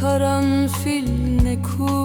karanfil ne kurbağa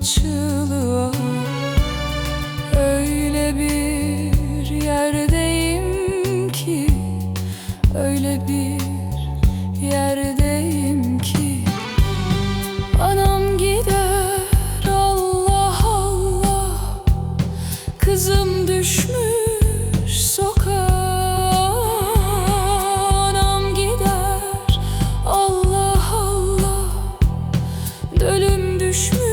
açılıyor. Öyle bir yerdeyim ki Öyle bir yerdeyim ki. Anam gider Allah Allah. Kızım düşmüş sokağa. Ölüm düşmüş